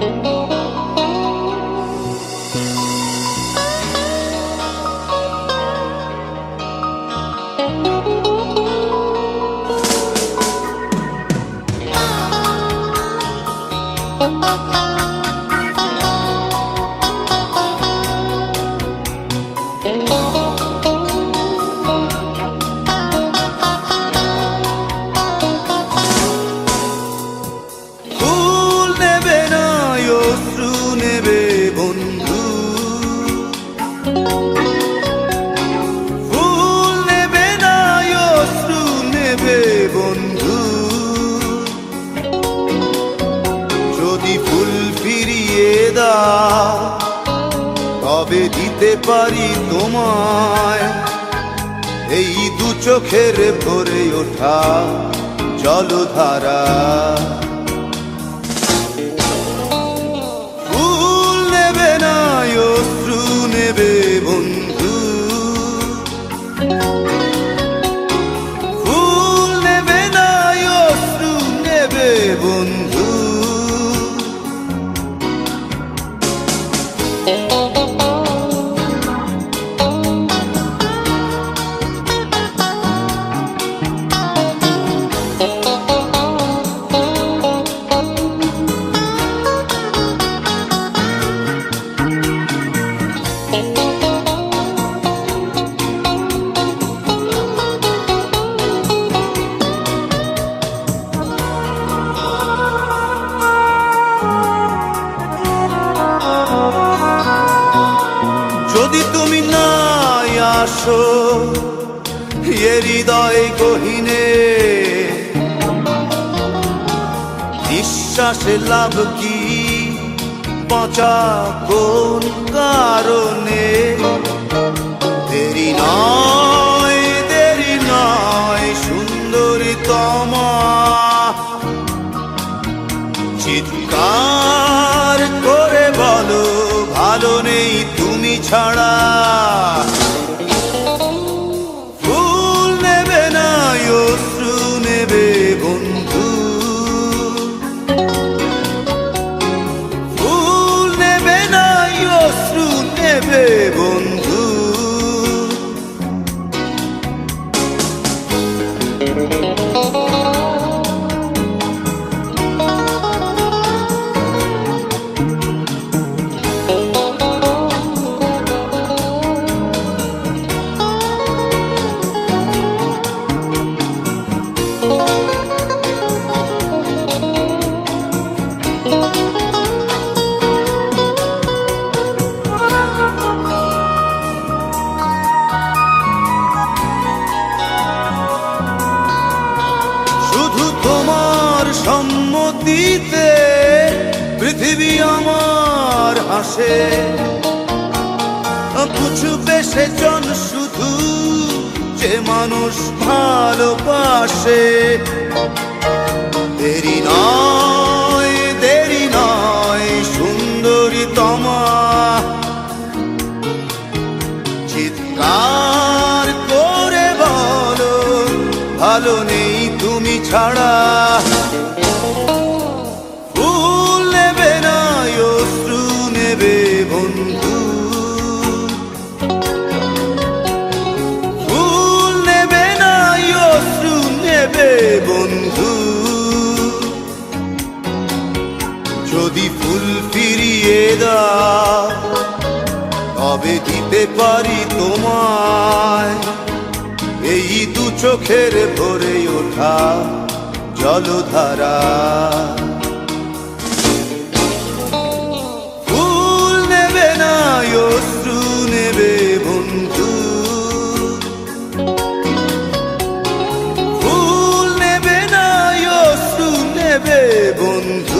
ফুল ফুল ফিরিয়ে দা তবে দিতে পারি তোমায়। এই দু চোখের ভরে ওঠা জলধারা। যদি তুমি নাই আসো, এ হৃদয় গহিনে নিঃশ্বাসে লাভ কি? বাঁচা কোন কারণে? দেরি নয় দেরি নয় সুন্দরী তমা চিৎকার নেই তুমি ছাড়া সম্মতিতে পৃথিবী আমার হাসে। পুছবে সেজন শুধু যে মানুষ ভালোবাসে। দেরি নয় দেরি নয় সুন্দরী তমা চিৎকার করে বলো, ভালো নেই তুমি ছাড়া। নেবে বন্ধু। যদি ফুল ফিরিয়ে দা তবে দিতে পারি তোমায়। এই দু চোখের ভরে ওঠা জলধারা। contar.